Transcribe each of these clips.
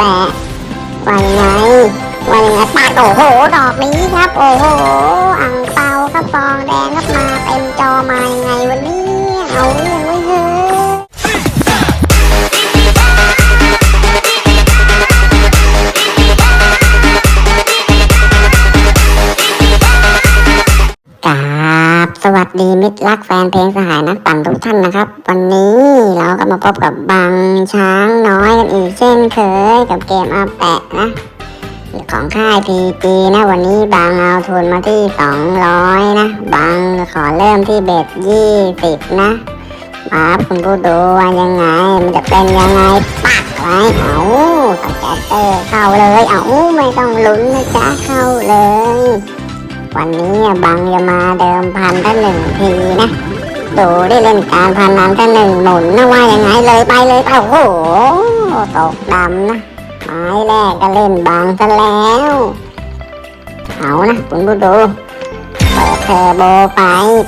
แปะว่ายังไงว่ายังไงปาดโอ้โหดอกนี้ครับ โอ้โห อังเป สดีมิตรรักแฟนเพลงสหายนักปั่นทุกท่านนะครับ วันนี้เราก็มาพบกับบังช้างน้อยกันอีกเช่นเคยกับเกมอาแปะนะ ของค่ายพีจีนะวันนี้บางเอาทุนมาที่สองร้อยนะ บางขอเริ่มที่เบ็ดยี่สิบนะมาครับคุณผู้ดูว่ายังไง มันจะเป็นยังไงปักไว้เอาสแกเตอร์เข้าเลย เอาไม่ต้องลุ้นนะจ๊ะเข้าเลย วันนี้บังจะมาเดิมพันท่านหนึ่งทีนะดูได้เล่นการพนันท่านหนึ่งหมุนนะว่ายังไงเลยไปเลยไปโอ้โหตกดำนะไม้แรกก็เล่นบังซะแล้วเอานะคุณผู้ดูเปิดเทอร์โบไป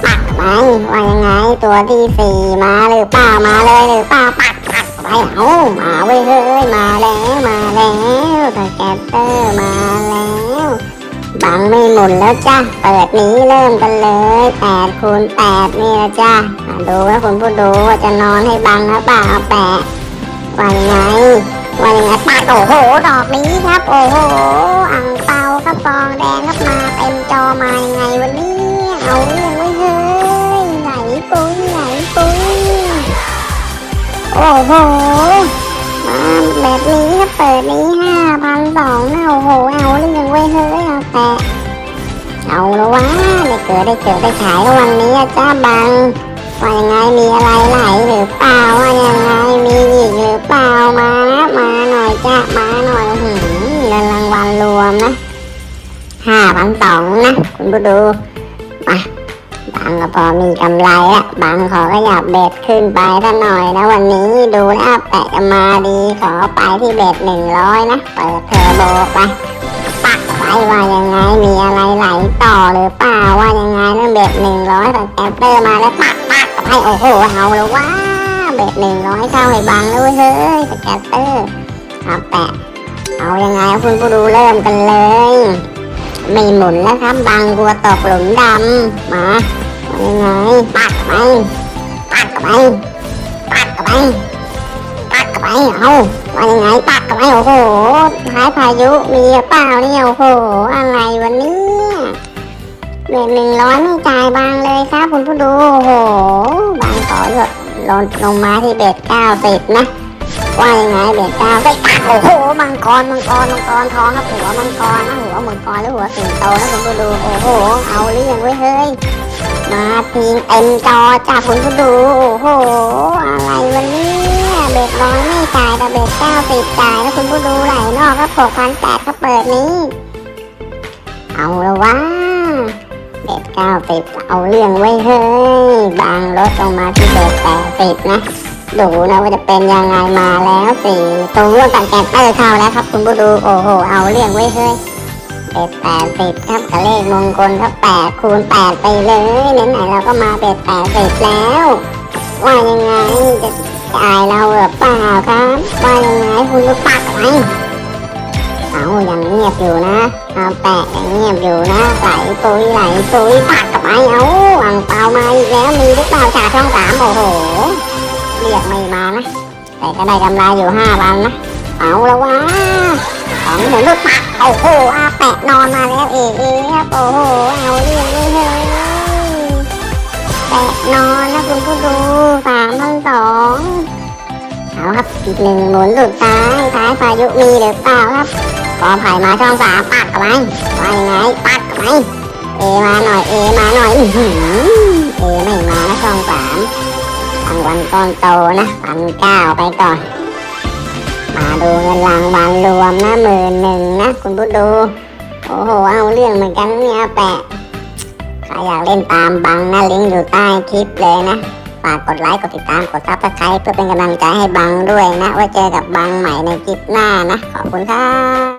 ปักไปว่ายังไงตัวที่สี่มาหรือเปล่ามาเลยหรือเปล่าปักปักไปเอามาเว้ยเฮ้ยมาแล้วมาแล้วสแกตเตอร์มา บังไม่หมุนแล้วจ้ะ เปิดนี้เริ่มกันเลยแปดคูณแปดนี่ละจ้ะดูว่าคุณผู้ดูว่าจะนอนให้บังหรือเปล่าแปะว่ายังไงว่ายังไงปาดโอ้โห ดอกนี้ครับ โอ้โหอ่างเปาครับฟองแดงครับมาเต็มจอมายังไงวันนี้เอาเรื่องไว้เฮ้ยไหลปุ้ยไหลปุ้ยโอ้โหมาแบบนี้ครับเปิดนี้ห้าพันสองโอ้โหเอาเรื่อง ไว้เฮ้ยเอาแปะเอาละวะได้เกิดได้เกิดได้ขายแล้ววันนี้อะจ้าบังว่ายังไงมีอะไรไหลหรือเปล่าว่ายังไงมีอีกหรือเปล่ามานะมาหน่อยจ้ามาหน่อยหืมเงินรางวัลรวมนะห้าพันสองนะคุณผู้ดูมาบังก็พอมีกำไรอะบังขอขยับเบ็ดขึ้นไปสักหน่อยนะวันนี้ดูแล้วแปะจะมาดีขอไปที่เบ็ดหนึ่งร้อยนะเปิดเทอร์โบไป ว่ายังไงมีอะไรไหลต่อหรือเปล่าว่ายังไงเรื่องเบ็ดหนึ่งร้อยแต่แกเตอร์มาแล้วปักปักไปโอ้โหเอาแล้วว่าเบ็ดหนึ่งร้อยเข้าให้บังด้วยเฮ้ยสแกตเตอร์เอาแปะเอายังไงคุณผู้ดูเริ่มกันเลยไม่หมุนแล้วครับบังกลัวตกหลุมดำมายังไงปักไปปักไปปักไปปักไป เอาว่ายังไงปักกันไปโอ้โหท้ายพายุมีเปล่าเนี่ยโอ้โห อะไรวันนี้เบ็ดหนึ่งร้อยไม่จ่ายบางเลยครับคุณผู้ดูโอ้โห บางขอหยดลดลงมาที่เบ็ดเก้าสิบนะว่ายังไงเบ็ดเก้าสิบโอ้โหมังกรมังกรมังกรทองครับหัวมังกรนะหัวมังกรหรือหัวสิงโตนะคุณผู้ดูโอ้โห เอาเรื่องไว้ยเฮ้ยมาพิงเต็มจอจากคุณผู้ดูโอ้โห อะไรวันนี้ เบ็ดร้อยไม่จ่ายแต่เบ็ดเก้าสิบจ่ายแล้วคุณผู้ดูไหลนอกก็หกพันแปดก็เปิดนี้ เอาละวะเบ็ดเก้าสิบเอาเรื่องไว้เฮ้ยบางลดลงมาที่เบ็ดแปดสิบนะดูนะว่าจะเป็นยังไงมาแล้วสี่ตัวกันแกนเตอร์เข้าแล้วครับคุณผู้ดูโอ้โหเอาเรื่องไว้เฮ้ยเบ็ดแปดสิบครับกับเลขมงคลครับแปดคูณแปดไปเลยไหนๆเราก็มาเบ็ดแปดสิบแล้ว ว่ายังไงจะ จ่ายเราหรือเปล่าครับว่ายังไงคุณลูกปักไหมเอายังเงียบอยู่นะเอาแปะยังเงียบอยู่นะไหลปุยไหลปุยปักกับไอ้เอาอ่างเปล่ามาอีกแล้วมีหรือเปล่าจ่าช่องสามโอ้โหเรียกไม่มานะแต่ก็ได้กำไรอยู่ห้าพันนะเอาแล้ววะของหมุนลูกปักโอ้โหอาแปะนอนมาแล้วเอเอครับโอ้โหเอาเรื่องเลยเฮ้ยแปะนอนนะคุณผู้ดูสามพันสองาครับ อีกหนึ่งหมุนสุดท้ายท้ายพายุมีหรือเปล่าครับกอไผ่มาช่องสามปักกับไว้ว่ายังไงปักกับไว้เอมาหน่อยเอมาหน่อยเอไม่มานะช่องสามรางวัลก้อนโตนะพันเก้าไปก่อน มาดูเงินรางวัลรวมนะหมื่นหนึ่งนะ คุณผู้ดูโอ้โหเอาเรื่องเหมือนกันเนี่ยแปะใครอยากเล่นตามบังนะลิงก์อยู่ใต้คลิปเลยนะ ฝากกดไลค์ กดติดตาม กดซับสไครต์เพื่อเป็นกำลังใจให้บังด้วยนะ ไว้เจอกับบังใหม่ในคลิปหน้านะ ขอบคุณครับ